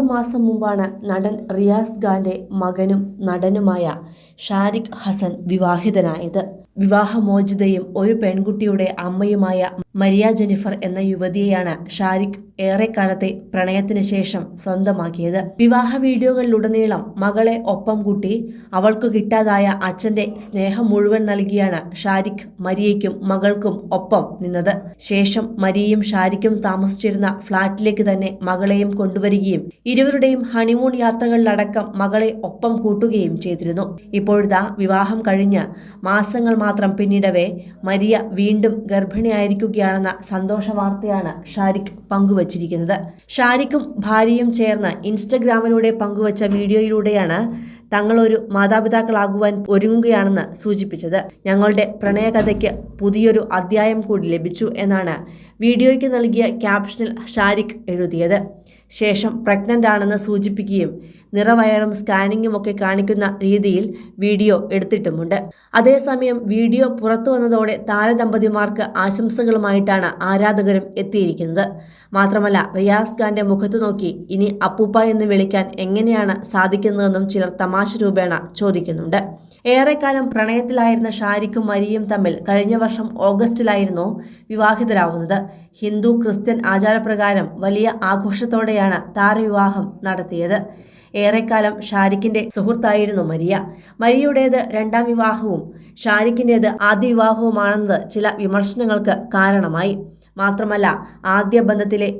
ആറുമാസം മുമ്പാണ് നടൻ റിയാസ് ഖാന്റെ മകനും നടനുമായ ഷാരിഖ് ഹസൻ വിവാഹിതനായത്. വിവാഹമോചിതയും ഒരു പെൺകുട്ടിയുടെ അമ്മയുമായ മരിയ ജെനിഫർ എന്ന യുവതിയെയാണ് ഷാരിഖ് ഏറെക്കാലത്തെ പ്രണയത്തിന് ശേഷം സ്വന്തമാക്കിയത്. വിവാഹ വീഡിയോകളിലുടനീളം മകളെ ഒപ്പം കൂട്ടി അവൾക്ക് കിട്ടാതായ അച്ഛന്റെ സ്നേഹം മുഴുവൻ നൽകിയാണ് ഷാരിഖ് മരിയയ്ക്കും മകൾക്കും ഒപ്പം നിന്നത്. ശേഷം മരിയയും ഷാരിഖും താമസിച്ചിരുന്ന ഫ്ളാറ്റിലേക്ക് തന്നെ മകളെയും കൊണ്ടുവരികയും ഇരുവരുടെയും ഹണിമൂൺ യാത്രകളിലടക്കം മകളെ ഒപ്പം കൂട്ടുകയും ചെയ്തിരുന്നു. ഇപ്പോഴിതാ വിവാഹം കഴിഞ്ഞ് മാസങ്ങൾ മാത്രം പിന്നിടവേ മരിയ വീണ്ടും ഗർഭിണിയായിരിക്കുകയാണെന്ന സന്തോഷ വാർത്തയാണ് ഷാരിഖ് പങ്കുവച്ചിരിക്കുന്നത്. ഷാരിഖും ഭാര്യയും ചേർന്ന് ഇൻസ്റ്റഗ്രാമിലൂടെ പങ്കുവച്ച വീഡിയോയിലൂടെയാണ് തങ്ങളൊരു മാതാപിതാക്കളാകുവാൻ ഒരുങ്ങുകയാണെന്ന് സൂചിപ്പിച്ചത്. ഞങ്ങളുടെ പ്രണയകഥയ്ക്ക് പുതിയൊരു അധ്യായം കൂടി ലഭിച്ചു എന്നാണ് വീഡിയോയ്ക്ക് നൽകിയ ക്യാപ്ഷനിൽ ഷാരിഖ് എഴുതിയത്. ശേഷം പ്രഗ്നന്റ് ആണെന്ന് സൂചിപ്പിക്കുകയും നിറവയറും സ്കാനിങ്ങും ഒക്കെ കാണിക്കുന്ന രീതിയിൽ വീഡിയോ എടുത്തിട്ടുമുണ്ട്. അതേസമയം വീഡിയോ പുറത്തു വന്നതോടെ താരദമ്പതിമാർക്ക് ആശംസകളുമായിട്ടാണ് ആരാധകരും എത്തിയിരിക്കുന്നത്. മാത്രമല്ല റിയാസ് ഖാന്റെ മുഖത്തു നോക്കി ഇനി അപ്പൂപ്പ എന്ന് വിളിക്കാൻ എങ്ങനെയാണ് സാധിക്കുന്നതെന്നും ചിലർ തമാശ രൂപേണ ചോദിക്കുന്നുണ്ട്. ഏറെക്കാലം പ്രണയത്തിലായിരുന്ന ഷാരിഖും മരിയും തമ്മിൽ കഴിഞ്ഞ വർഷം ഓഗസ്റ്റിലായിരുന്നു വിവാഹിതരാവുന്നത്. ഹിന്ദു ക്രിസ്ത്യൻ ആചാരപ്രകാരം വലിയ ആഘോഷത്തോടെയാണ് താരവിവാഹം നടത്തിയത്. ഏറെക്കാലം ഷാരിഖിന്റെ സുഹൃത്തായിരുന്നു മരിയ. മരിയുടേത് രണ്ടാം വിവാഹവും ഷാരിഖിന്റേത് ആദ്യ വിവാഹവുമാണെന്നത് ചില വിമർശനങ്ങൾക്ക് കാരണമായി. മാത്രമല്ല ആദ്യ ബന്ധത്തിലെ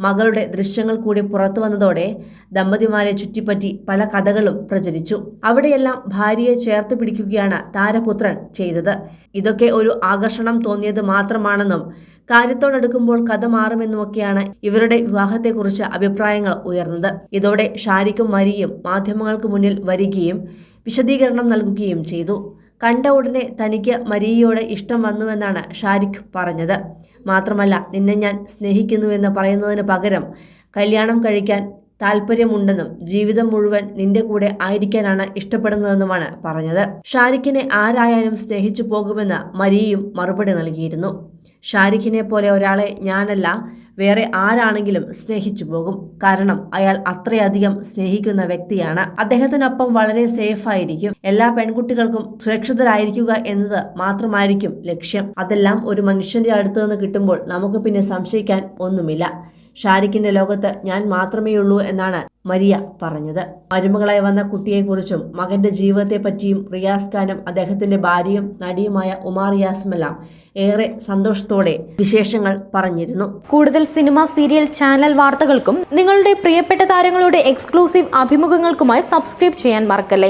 മകളുടെ ദൃശ്യങ്ങൾ കൂടി പുറത്തു വന്നതോടെ ദമ്പതിമാരെ ചുറ്റിപ്പറ്റി പല കഥകളും പ്രചരിച്ചു. അവിടെയെല്ലാം ഭാര്യയെ ചേർത്ത് പിടിക്കുകയാണ് താരപുത്രൻ ചെയ്തത്. ഇതൊക്കെ ഒരു ആകർഷണം തോന്നിയത് മാത്രമാണെന്നും കാര്യത്തോടടുക്കുമ്പോൾ കഥ മാറുമെന്നുമൊക്കെയാണ് ഇവരുടെ വിവാഹത്തെക്കുറിച്ച് അഭിപ്രായങ്ങൾ ഉയർന്നത്. ഇതോടെ ഷാരിക്കും മരിയും മാധ്യമങ്ങൾക്ക് മുന്നിൽ വരികയും വിശദീകരണം നൽകുകയും ചെയ്തു. കണ്ട ഉടനെ തനിക്ക് മരിയയോട് ഇഷ്ടം വന്നുവെന്നാണ് ഷാരിഖ് പറഞ്ഞത്. മാത്രമല്ല നിന്നെ ഞാൻ സ്നേഹിക്കുന്നുവെന്ന് പറയുന്നതിന് പകരം കല്യാണം കഴിക്കാൻ താല്പര്യമുണ്ടെന്നും ജീവിതം മുഴുവൻ നിന്റെ കൂടെ ആയിരിക്കാനാണ് ഇഷ്ടപ്പെടുന്നതെന്നുമാണ് പറഞ്ഞത്. ഷാരിഖിനെ ആരായാലും സ്നേഹിച്ചു പോകുമെന്ന് മരിയയും മറുപടി നൽകിയിരുന്നു. ഷാരിഖിനെ പോലെ ഒരാളെ ഞാനല്ല വേറെ ആരാണെങ്കിലും സ്നേഹിച്ചു പോകും. കാരണം അയാൾ അത്രയധികം സ്നേഹിക്കുന്ന വ്യക്തിയാണ്. അദ്ദേഹത്തിനൊപ്പം വളരെ സേഫ് ആയിരിക്കും. എല്ലാ പെൺകുട്ടികൾക്കും സുരക്ഷിതരായിരിക്കുക എന്നത് മാത്രമായിരിക്കും ലക്ഷ്യം. അതെല്ലാം ഒരു മനുഷ്യന്റെ അടുത്ത് നിന്ന് കിട്ടുമ്പോൾ നമുക്ക് പിന്നെ സംശയിക്കാൻ ഒന്നുമില്ല. ഷാരിഖിന്റെ ലോകത്ത് ഞാൻ മാത്രമേ ഉള്ളൂ എന്നാണ് മരിയ പറഞ്ഞത്. മരുമകളായി വന്ന കുട്ടിയെക്കുറിച്ചും മകന്റെ ജീവിതത്തെപ്പറ്റിയും റിയാസ് ഖാനും അദ്ദേഹത്തിന്റെ ഭാര്യയും നടിയുമായ ഉമാർ റിയാസുമെല്ലാം ഏറെ സന്തോഷത്തോടെ വിശേഷങ്ങൾ പറഞ്ഞിരുന്നു. കൂടുതൽ സിനിമ സീരിയൽ ചാനൽ വാർത്തകൾക്കും നിങ്ങളുടെ പ്രിയപ്പെട്ട താരങ്ങളുടെ എക്സ്ക്ലൂസീവ് അഭിമുഖങ്ങൾക്കുമായി സബ്സ്ക്രൈബ് ചെയ്യാൻ മറക്കല്ലേ?